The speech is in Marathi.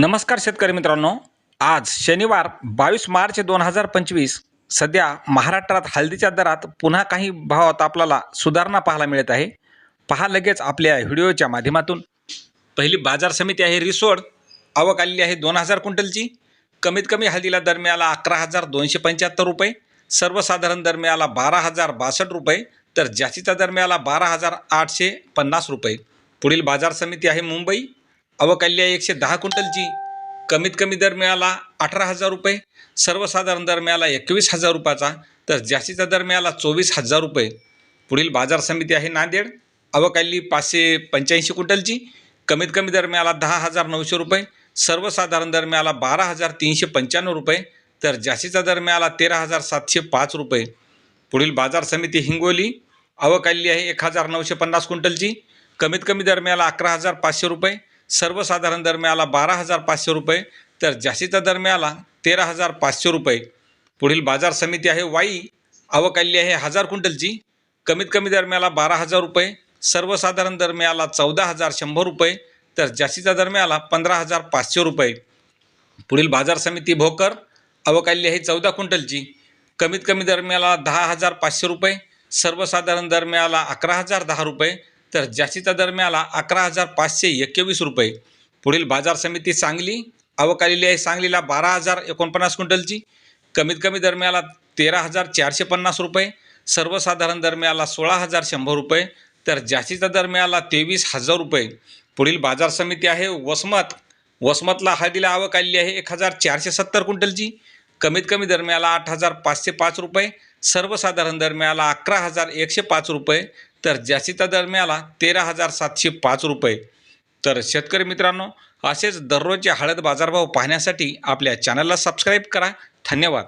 नमस्कार शेतकरी मित्रांनो. आज शनिवार बावीस मार्च दोन हजार पंचवीस. सध्या महाराष्ट्रात हळदीच्या दरात पुन्हा काही भावात आपल्याला सुधारणा पाहायला मिळत आहे. पहा लगेच आपल्या व्हिडिओच्या माध्यमातून. पहिली बाजार समिती आहे रिसोड. आवक आलेली आहे दोन हजार क्विंटलची. कमीत कमी हळदीला दर मिळाला अकरा हजार दोनशे पंच्याहत्तर रुपये. सर्वसाधारण दर मिळाला बारा हजार बासष्ट रुपये. तर जास्तीचा दर मिळाला बारा हजार आठशे पन्नास रुपये. पुढील बाजार समिती आहे मुंबई. अवकाल्य एकशे दहा क्विंटलची. कमीत कमी दर मिळाला अठरा हजार रुपये. सर्वसाधारण दर मिळाला एकवीस हजार रुपयाचा. तर जास्तीचा दर मिळाला चोवीस हजार रुपये. पुढील बाजार समिती आहे नांदेड. अवकाली पाचशे पंच्याऐंशी क्विंटलची. कमीत कमी दर मिळाला दहा हजार नऊशे रुपये. सर्वसाधारण दर मिळाला बारा हजार तीनशे पंच्याण्णव रुपये. तर जास्तीचा दर मिळाला तेरा हजार सातशे पाच रुपये. पुढील बाजार समिती हिंगोली. अवकाली आहे एक हजार नऊशे पन्नास क्विंटलची. कमीत कमी दर मिळाला अकरा हजार पाचशे रुपये. सर्वसाधारण दर मिळाला बारा हजार पाचशे रुपये. तर जास्तीचा दर मिळाला तेरा हजार पाचशे रुपये. पुढील बाजार समिती आहे वाई. अवकाली आहे हजार क्विंटलची. कमीत कमी दर मिळाला बारा हजार रुपये. सर्वसाधारण दर मिळाला चौदा हजार शंभर रुपये. तर जास्तीचा दर मिळाला पंधरा हजार पाचशे रुपये. पुढील बाजार समिती भोकर. अवकाली आहे चौदा क्विंटलची. कमीत कमी दर मिळाला दहा हजार पाचशे रुपये. सर्वसाधारण दर मिळाला अकरा हजार दहा रुपये. तर जास्तीचा दर मिळाला अकरा हजार पाचशे एकवीस रुपये. पुढील बाजार समिती सांगली अवकालेली आहे सांगलीला बारा हजार एकोणपन्नास क्विंटलची. कमीत कमी दर मिळाला तेरा हजार चारशे पन्नास रुपये. सर्वसाधारण दर मिळाला सोळा हजार शंभर रुपये. तर जास्तीचा दर मिळाला तेवीस हजार रुपये. पुढील बाजार समिती आहे वसमत. वसमतला हळदीला आवक आलेली आहे एक हजार चारशे सत्तर क्विंटलची. कमीत कमी दर मिळाला आठ हजार पाचशे पाच रुपये. सर्वसाधारण दर मिळाला अकरा हजार एकशे पाच रुपये. तर जास्तीचा दर मिळाला तेरा हजार सातशे पाच रुपये. तर शेतकरी मित्रांनो असेच दररोजचे हळद बाजारभाव पाहण्यासाठी आपल्या चॅनलला सबस्क्राईब करा. धन्यवाद.